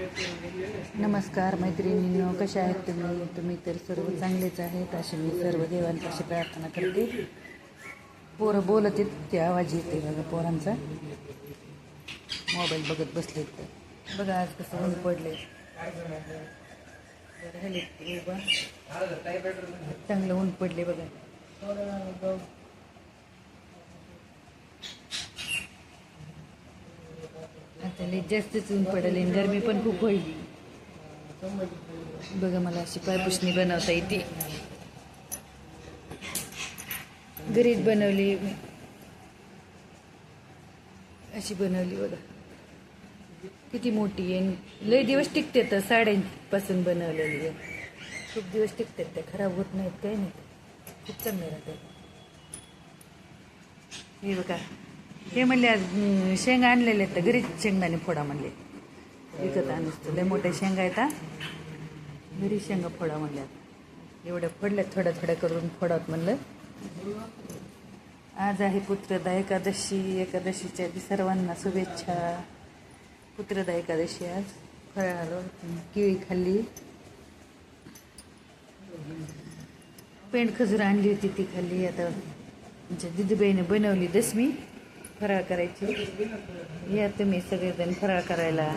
नमस्कार मैत्रिणींनो कशा आहेत तुम्ही? तुम्ही तर सर्व चांगलेच आहेत अशी मी सर्व देवांपाशी प्रार्थना करते. पोरं बोलत आहेत ते आवाज येते बघा पोरांचा. मोबाईल बघत बसले तर बघा आज कसं ऊन पडले चांगलं ऊन पडले बघा. आता लई जास्तच ऊन पडले आणि गरमी पण खूप होईल. बघा मला अशी पायपुसणी बनवता येते. घरीच बनवली. मी अशी बनवली बघा. किती मोठी आहे लय दिवस टिकते तर साड्यांपासून बनवलेली आहे. खूप दिवस टिकतात त्या खराब होत नाहीत काही नाही खूप चांगले राहतात हे बघा. हे म्हणले आज शेंगा आणलेले आहेत तर घरीच शेंगदाणे फोडा म्हणले. विकत आणतो लय मोठ्या शेंगा आहेत घरी शेंगा फोडा म्हणल्यात एवढ्या फोडल्या थोड्या थोड्या करून फोडात म्हणलं. आज आहे पुत्रदा एकादशी एकादशीच्या सर्वांना शुभेच्छा. पुत्रदा एकादशी आज. फळालो केळी खाल्ली. पेंड खजूर आणली होती ती खाल्ली. आता आमच्या दिदीबाईने बनवली दसमी. फराळ करायची. या तुम्ही सगळेजण फराळ करायला.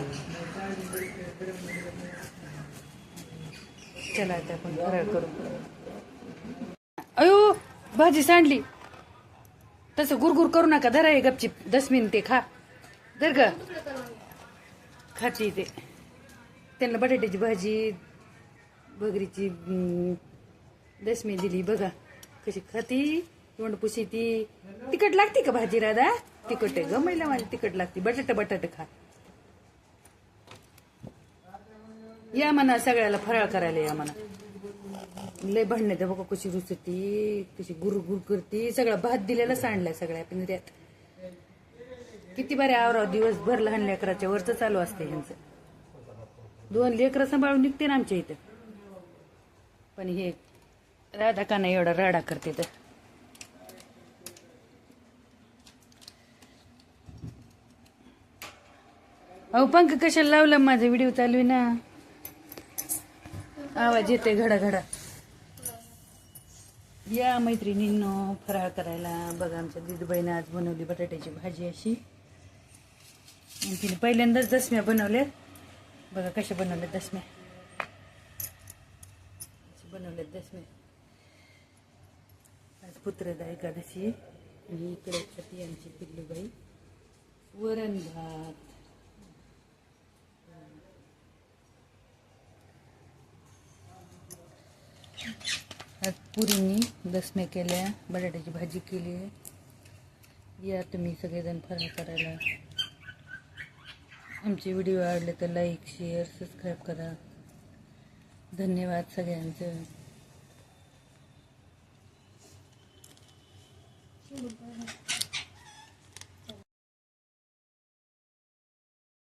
चला आता आपण फराळ करू. अयो भाजी सांडली. तसं गुरगुर करू नका धरा हे गपची दस ते खा. धर ग. खाती ते. त्यांना बटाट्याची भाजी भगरीची अं, दसमी दिली बघा कशी खाती. तोंड ती तिखट लागते का भाजी राधा? तिखट आहे ग महिला माझी तिखट लागते. बटाटा बटाटा खा. या म्हणा सगळ्याला फराळ करायला या म्हणा. लय भांडणे ते बघा कशी रुचती कशी गुर गुर करती. सगळा भात दिलेला सांडलाय सगळ्या पिंजऱ्यात. किती बरे आवराव दिवसभर लहान लेकराच्या वरच चालू असते ह्यांचं. दोन लेकरं सांभाळून निघते ना आमच्या इथं. पण हे राधा का नाही एवढा राडा करते तर. अहो पंख कशाला लावला? माझा व्हिडिओ चालू आहे ना. आवाज येते घडा घडा या मैत्रिणींनो फराळ करायला. बघा आमच्या दीदबाईनं आज बनवली बटाट्याची भाजी अशी. आणि तिने पहिल्यांदाच दसम्या बनवल्यात. बघा कशा बनवल्यात दसम्या. बनवल्यात दसम्या. आज पुत्रदा एकादशी आणि इकडे आमची पिल्लूबाई. वरण भात. आज पुरीनी दसम्या केल्या बटाट्याची भाजी केली. आहे या तुम्ही सगळेजण फराळ करायला. आमचे व्हिडिओ आवडले तर लाईक शेअर सबस्क्राईब करा. धन्यवाद सगळ्यांचं.